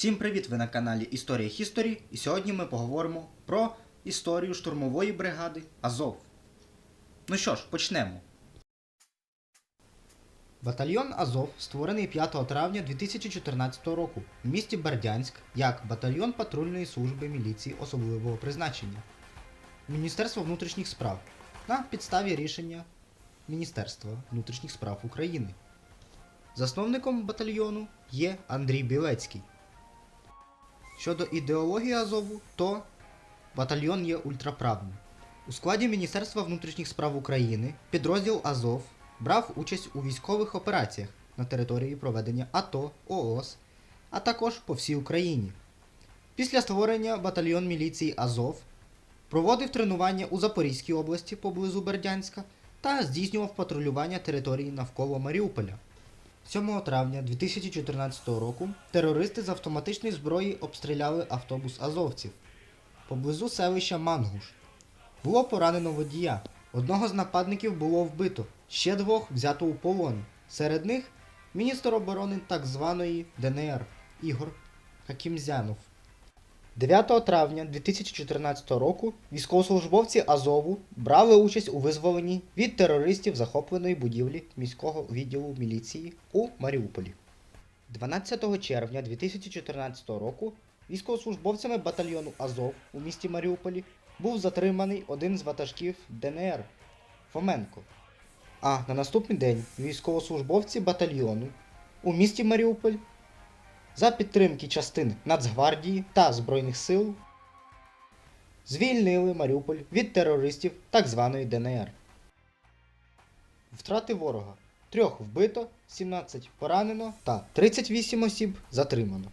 Всім привіт! Ви на каналі Історія Хісторі, і сьогодні ми поговоримо про історію штурмової бригади Азов. Ну що ж, почнемо. Батальйон Азов створений 5 травня 2014 року в місті Бердянськ як батальйон патрульної служби міліції особливого призначення Міністерства внутрішніх справ на підставі рішення Міністерства внутрішніх справ України. Засновником батальйону є Андрій Білецький. Щодо ідеології Азову, то батальйон є ультраправним. У складі Міністерства внутрішніх справ України підрозділ Азов брав участь у військових операціях на території проведення АТО, ООС, а також по всій Україні. Після створення батальйон міліції Азов проводив тренування у Запорізькій області поблизу Бердянська та здійснював патрулювання території навколо Маріуполя. 7 травня 2014 року терористи з автоматичної зброї обстріляли автобус азовців поблизу селища Мангуш. Було поранено водія. Одного з нападників було вбито, ще двох взято у полон. Серед них міністр оборони так званої ДНР Ігор Хакімзянов. 9 травня 2014 року військовослужбовці Азову брали участь у визволенні від терористів захопленої будівлі міського відділу міліції у Маріуполі. 12 червня 2014 року військовослужбовцями батальйону Азов у місті Маріуполі був затриманий один з ватажків ДНР Фоменко. А на наступний день військовослужбовці батальйону у місті Маріуполь за підтримки частин Нацгвардії та Збройних сил звільнили Маріуполь від терористів так званої ДНР. Втрати ворога. Трьох вбито, 17 поранено та 38 осіб затримано.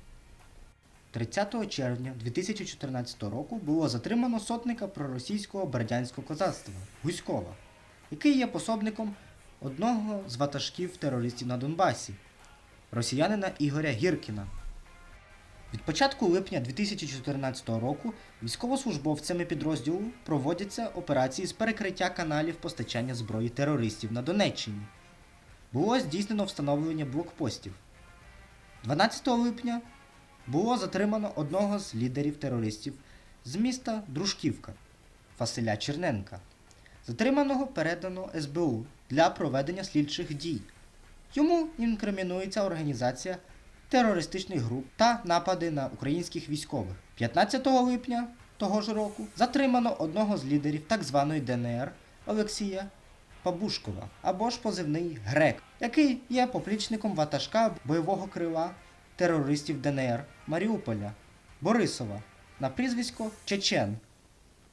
30 червня 2014 року було затримано сотника проросійського бердянського козацтва Гуськова, який є пособником одного з ватажків терористів на Донбасі, росіянина Ігоря Гіркіна. Від початку липня 2014 року військовослужбовцями підрозділу проводяться операції з перекриття каналів постачання зброї терористів на Донеччині. Було здійснено встановлення блокпостів. 12 липня було затримано одного з лідерів терористів з міста Дружківка Василя Черненка. Затриманого передано СБУ для проведення слідчих дій. Йому інкримінується організація терористичних груп та напади на українських військових. 15 липня того ж року затримано одного з лідерів так званої ДНР Олексія Пабушкова або ж позивний Грек, який є поплічником ватажка бойового крила терористів ДНР Маріуполя Борисова на прізвисько Чечен.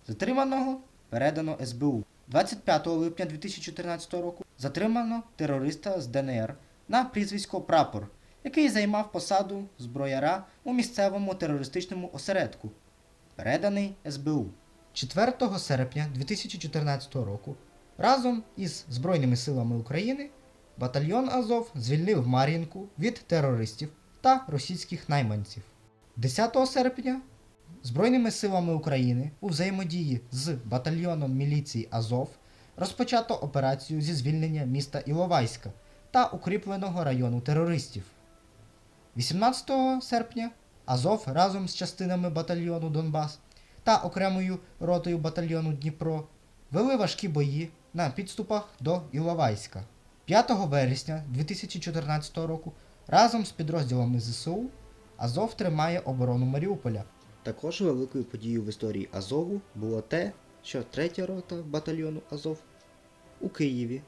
Затриманого передано СБУ. 25 липня 2014 року затримано терориста з ДНР на прізвисько Прапор, який займав посаду зброяра у місцевому терористичному осередку, переданий СБУ. 4 серпня 2014 року разом із Збройними силами України батальйон Азов звільнив Мар'їнку від терористів та російських найманців. 10 серпня Збройними силами України у взаємодії з батальйоном міліції Азов розпочато операцію зі звільнення міста Іловайська та укріпленого району терористів. 18 серпня Азов разом з частинами батальйону Донбас та окремою ротою батальйону Дніпро вели важкі бої на підступах до Іловайська. 5 вересня 2014 року разом з підрозділами ЗСУ Азов тримає оборону Маріуполя. Також великою подією в історії Азову було те, що третя рота батальйону Азов у Києві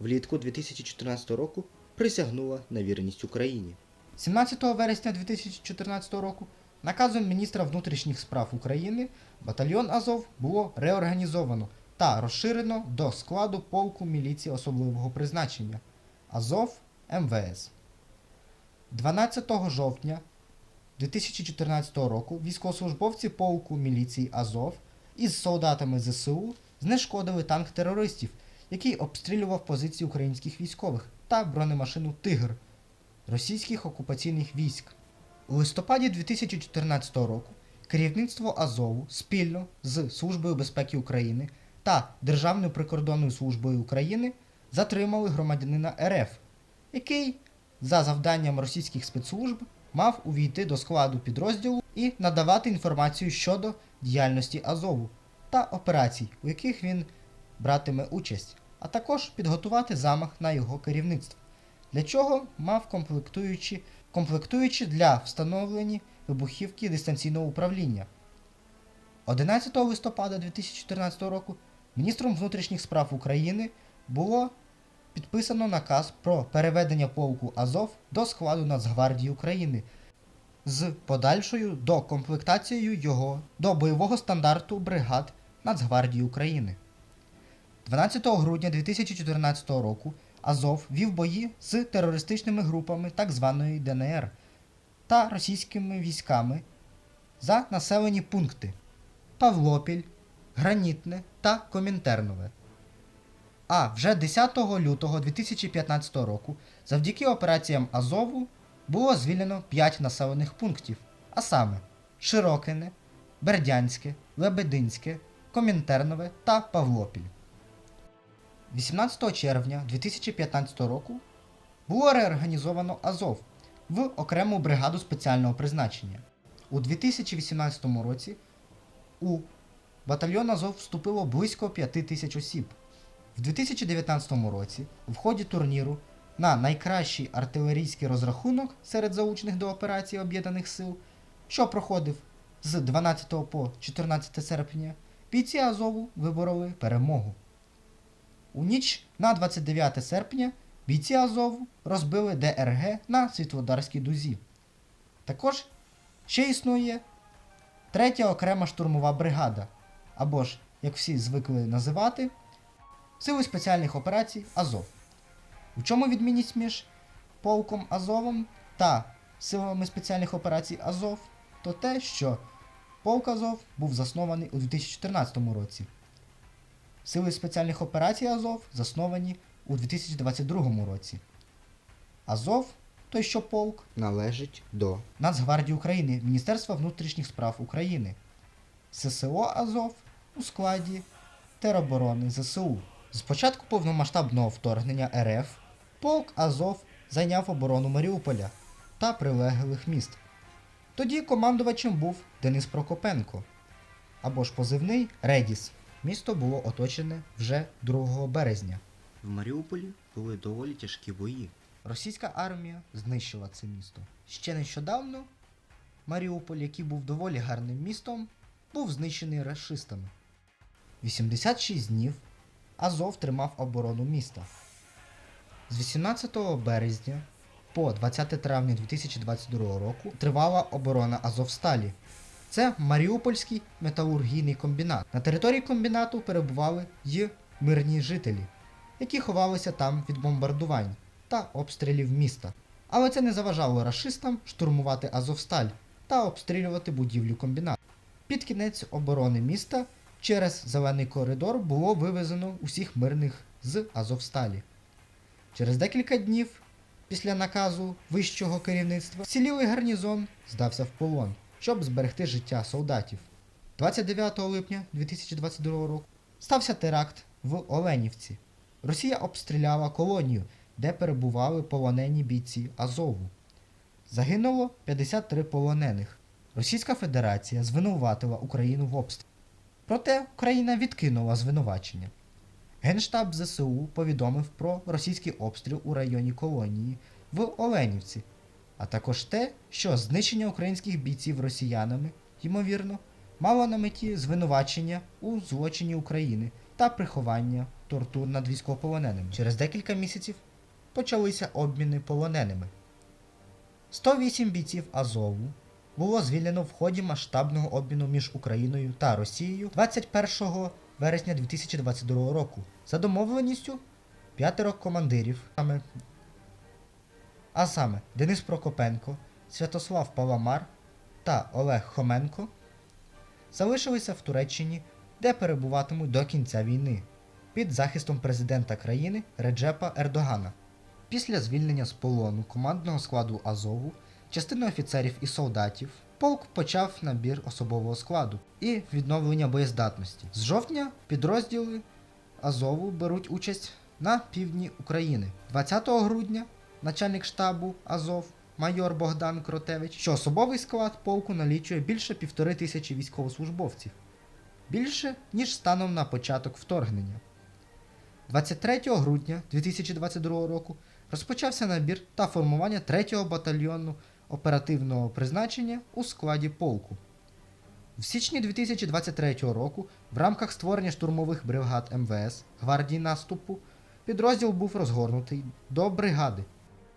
влітку 2014 року присягнула на вірність Україні. 17 вересня 2014 року наказом міністра внутрішніх справ України батальйон Азов було реорганізовано та розширено до складу полку міліції особливого призначення Азов МВС. 12 жовтня 2014 року військовослужбовці полку міліції Азов із солдатами ЗСУ знешкодили танк терористів, який обстрілював позиції українських військових та бронемашину Тигр російських окупаційних військ. У листопаді 2014 року керівництво Азову спільно з Службою безпеки України та Державною прикордонною службою України затримали громадянина РФ, який за завданням російських спецслужб мав увійти до складу підрозділу і надавати інформацію щодо діяльності Азову та операцій, у яких він братиме участь, а також підготувати замах на його керівництво, для чого мав комплектуючі, комплектуючі для встановлення вибухівки дистанційного управління. 11 листопада 2014 року міністром внутрішніх справ України було підписано наказ про переведення полку Азов до складу Нацгвардії України з подальшою докомплектацією його до бойового стандарту бригад Нацгвардії України. 12 грудня 2014 року Азов вів бої з терористичними групами так званої ДНР та російськими військами за населені пункти Павлопіль, Гранітне та Комінтернове. А вже 10 лютого 2015 року завдяки операціям Азову було звільнено 5 населених пунктів, а саме Широкине, Бердянське, Лебединське, Комінтернове та Павлопіль. 18 червня 2015 року було реорганізовано Азов в окрему бригаду спеціального призначення. У 2018 році у батальйон Азов вступило близько 5 тисяч осіб. В 2019 році в ході турніру на найкращий артилерійський розрахунок серед залучених до операції Об'єднаних сил, що проходив з 12 по 14 серпня, бійці Азову вибороли перемогу. У ніч на 29 серпня бійці Азову розбили ДРГ на Світлодарській дузі. Також ще існує третя окрема штурмова бригада, або ж, як всі звикли називати, Сили спеціальних операцій Азов. У чому відмінність між полком Азовом та силами спеціальних операцій Азов? То те, що полк Азов був заснований у 2014 році. Сили спеціальних операцій Азов засновані у 2022 році. Азов, той що полк, належить до Нацгвардії України, Міністерства внутрішніх справ України. ССО Азов у складі тероборони ЗСУ. З початку повномасштабного вторгнення РФ полк Азов зайняв оборону Маріуполя та прилеглих міст. Тоді командувачем був Денис Прокопенко, або ж позивний Редіс. Місто було оточене вже 2 березня. в Маріуполі були доволі тяжкі бої. Російська армія знищила це місто. Ще нещодавно Маріуполь, який був доволі гарним містом, був знищений рашистами. 86 днів Азов тримав оборону міста. З 18 березня по 20 травня 2022 року тривала оборона Азовсталі. Це Маріупольський металургійний комбінат. На території комбінату перебували й мирні жителі, які ховалися там від бомбардувань та обстрілів міста. Але це не заважало рашистам штурмувати Азовсталь та обстрілювати будівлю комбінату. Під кінець оборони міста через зелений коридор було вивезено усіх мирних з Азовсталі. Через декілька днів після наказу вищого керівництва цілілий гарнізон здався в полон, щоб зберегти життя солдатів. 29 липня 2022 року стався теракт в Оленівці. Росія обстріляла колонію, де перебували полонені бійці Азову. Загинуло 53 полонених. Російська Федерація звинуватила Україну в обстрілі. Проте Україна відкинула звинувачення. Генштаб ЗСУ повідомив про російський обстріл у районі колонії в Оленівці, а також те, що знищення українських бійців росіянами, ймовірно, мало на меті звинувачення у злочині України та приховання тортур над військовополоненими. Через декілька місяців почалися обміни полоненими. 108 бійців Азову було звільнено в ході масштабного обміну між Україною та Росією 21 вересня 2022 року за домовленістю п'ятеро командирів, а саме Денис Прокопенко, Святослав Паламар та Олег Хоменко залишилися в Туреччині, де перебуватимуть до кінця війни під захистом президента країни Реджепа Ердогана. Після звільнення з полону командного складу Азову частини офіцерів і солдатів, полк почав набір особового складу і відновлення боєздатності. З жовтня підрозділи Азову беруть участь на півдні України. 20 грудня начальник штабу Азов майор Богдан Кротевич, що особовий склад полку налічує більше півтори тисячі військовослужбовців. Більше, ніж станом на початок вторгнення. 23 грудня 2022 року розпочався набір та формування 3-го батальйону оперативного призначення у складі полку. В січні 2023 року в рамках створення штурмових бригад МВС гвардії наступу підрозділ був розгорнутий до бригади,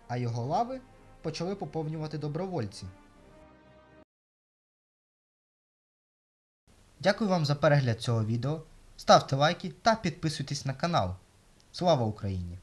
а його лави почали поповнювати добровольці. Дякую вам за перегляд цього відео. Ставте лайки та підписуйтесь на канал. Слава Україні!